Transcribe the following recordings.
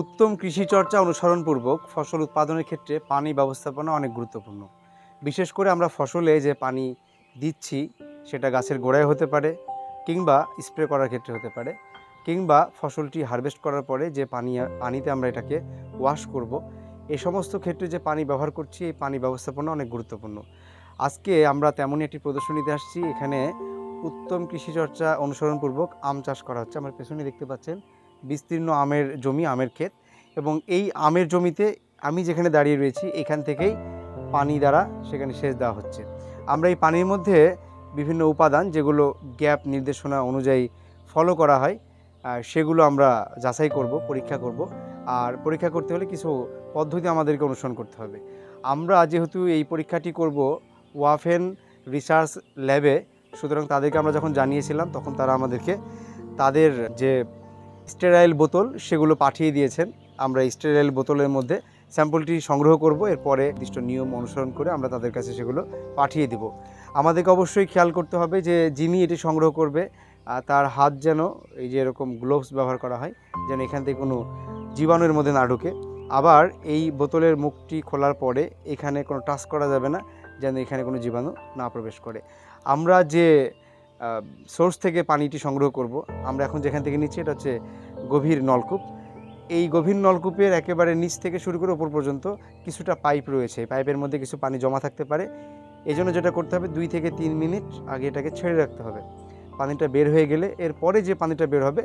উত্তম কৃষি চর্চা অনুসরণপূর্বক ফসল উৎপাদনের ক্ষেত্রে পানি ব্যবস্থাপনা অনেক গুরুত্বপূর্ণ। বিশেষ করে আমরা ফসলে যে পানি দিচ্ছি, সেটা গাছের গোড়ায় হতে পারে কিংবা স্প্রে করার ক্ষেত্রে হতে পারে কিংবা ফসলটি হারভেস্ট করার পরে যে পানি, পানিতে আমরা এটাকে ওয়াশ করব এই সমস্ত ক্ষেত্রে যে পানি ব্যবহার করছি, এই পানি ব্যবস্থাপনা অনেক গুরুত্বপূর্ণ। আজকে আমরা তেমনই একটি প্রদর্শনীতে আসছি, এখানে উত্তম কৃষি চর্চা অনুসরণপূর্বক আম চাষ করা হচ্ছে। আমার পেছনে দেখতে পাচ্ছেন বিস্তীর্ণ আমের জমি, আমের ক্ষেত এবং এই আমের জমিতে আমি যেখানে দাঁড়িয়ে রয়েছি, এখান থেকেই পানি দ্বারা সেখানে সেচ দেওয়া হচ্ছে। আমরা এই পানির মধ্যে বিভিন্ন উপাদান যেগুলো গ্যাপ নির্দেশনা অনুযায়ী ফলো করা হয় সেগুলো আমরা যাচাই করব, পরীক্ষা করব। আর পরীক্ষা করতে হলে কিছু পদ্ধতি আমাদেরকে অনুসরণ করতে হবে। আমরা যেহেতু এই পরীক্ষাটি করব ওয়াফেন রিসার্চ ল্যাবে, সুতরাং তাদেরকে আমরা যখন জানিয়েছিলাম, তখন তারা আমাদেরকে তাদের যে স্টেরাইল বোতল সেগুলো পাঠিয়ে দিয়েছেন। আমরা স্টেরাইল বোতলের মধ্যে স্যাম্পলটি সংগ্রহ করব, এরপরে নির্দিষ্ট নিয়ম অনুসরণ করে আমরা তাদের কাছে সেগুলো পাঠিয়ে দিব। আমাদেরকে অবশ্যই খেয়াল করতে হবে যে যিনি এটি সংগ্রহ করবে তার হাত যেন এই যে এরকম গ্লোভস ব্যবহার করা হয়, যেন এখান থেকে কোনো জীবাণুর মধ্যে না ঢুকে। আবার এই বোতলের মুখটি খোলার পরে এখানে কোনো টাচ করা যাবে না, যেন এখানে কোনো জীবাণু না প্রবেশ করে। আমরা যে সোর্স থেকে পানিটি সংগ্রহ করব। আমরা এখন যেখান থেকে নিচ্ছি এটা হচ্ছে গভীর নলকূপ। এই গভীর নলকূপের একেবারে নিচ থেকে শুরু করে ওপর পর্যন্ত কিছুটা পাইপ রয়েছে। পাইপের মধ্যে কিছু পানি জমা থাকতে পারে। এই জন্য যেটা করতে হবে, দুই থেকে তিন মিনিট আগে এটাকে ছেড়ে রাখতে হবে। পানিটা বের হয়ে গেলে এরপরে যে পানিটা বের হবে,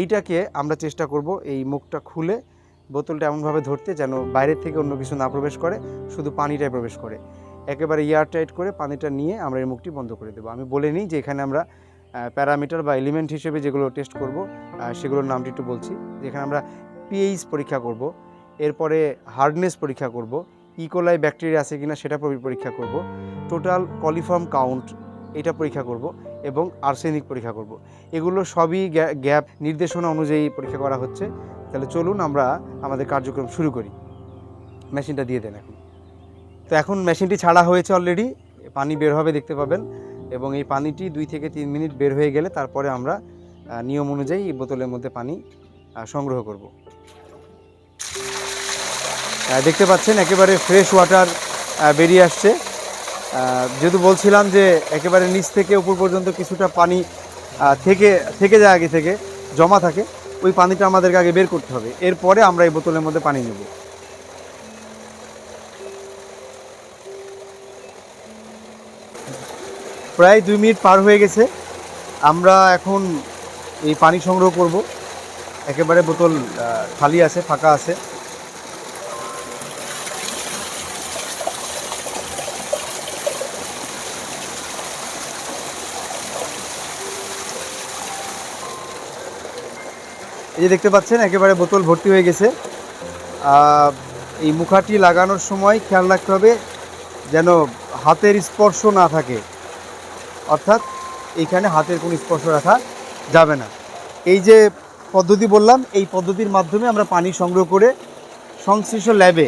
এইটাকে আমরা চেষ্টা করব এই মুখটা খুলে বোতলটা এমনভাবে ধরতে যেন বাইরের থেকে অন্য কিছু না প্রবেশ করে, শুধু পানিটাই প্রবেশ করে। একেবারে এয়ার টাইট করে পানিটা নিয়ে আমরা এই মুখটি বন্ধ করে দেবো। আমি বলে নিই যে এখানে আমরা প্যারামিটার বা এলিমেন্ট হিসেবে যেগুলো টেস্ট করব সেগুলোর নামটি একটু বলছি। যেখানে আমরা পিএইচ পরীক্ষা করব, এরপরে হার্ডনেস পরীক্ষা করব ইকোলাই ব্যাকটেরিয়া আছে কিনা সেটা পরি- পরীক্ষা করব টোটাল কলিফর্ম কাউন্ট এটা পরীক্ষা করব এবং আর্সেনিক পরীক্ষা করব। এগুলো সবই গ্যাপ নির্দেশনা অনুযায়ী পরীক্ষা করা হচ্ছে। তাহলে চলুন আমরা আমাদের কার্যক্রম শুরু করি। মেশিনটা দিয়ে দেন এখন। তো এখন মেশিনটি ছাড়া হয়েছে অলরেডি পানি বের হবে দেখতে পাবেন, এবং এই পানিটি দুই থেকে তিন মিনিট বের হয়ে গেলে তারপরে আমরা নিয়ম অনুযায়ী এই বোতলের মধ্যে পানি সংগ্রহ করব। দেখতে পাচ্ছেন একেবারে ফ্রেশ ওয়াটার বেরিয়ে আসছে। যেহেতু বলছিলাম যে একেবারে নিচ থেকে উপর পর্যন্ত কিছুটা পানি থেকে থেকে যায় আগে থেকে, জমা থাকে, ওই পানিটা আমাদেরকে আগে বের করতে হবে। এরপরে আমরা এই বোতলের মধ্যে পানি নেব। প্রায় দুই মিনিট পার হয়ে গেছে। আমরা এখন এই পানি সংগ্রহ করব। একেবারে বোতল খালি আছে, ফাঁকা আছে। এই যে দেখতে পাচ্ছেন, একেবারে বোতল ভর্তি হয়ে গেছে। এই মুখাটি লাগানোর সময় খেয়াল রাখতে হবে যেন হাতের স্পর্শ না থাকে। অর্থাৎ এইখানে হাতের কোনো স্পর্শ রাখা যাবে না। এই যে পদ্ধতি বললাম, এই পদ্ধতির মাধ্যমে আমরা পানি সংগ্রহ করে সংশ্লিষ্ট ল্যাবে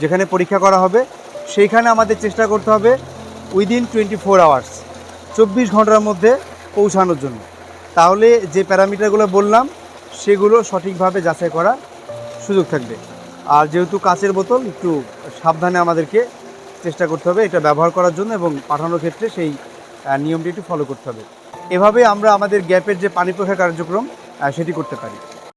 যেখানে পরীক্ষা করা হবে, সেইখানে আমাদের চেষ্টা করতে হবে উইদিন টোয়েন্টি ফোর আওয়ার্স চব্বিশ ঘণ্টার মধ্যে পৌঁছানোর জন্য। তাহলে যে প্যারামিটারগুলো বললাম, সেগুলো সঠিকভাবে যাচাই করা সুযোগ থাকবে। আর যেহেতু কাচের বোতল, একটু সাবধানে আমাদেরকে চেষ্টা করতে হবে এটা ব্যবহার করার জন্য এবং পাঠানোর ক্ষেত্রে সেই নিয়মটি একটু ফলো করতে হবে। এভাবে আমরা আমাদের গ্যাপের যে পানি পরীক্ষা কার্যক্রম সেটি করতে পারি।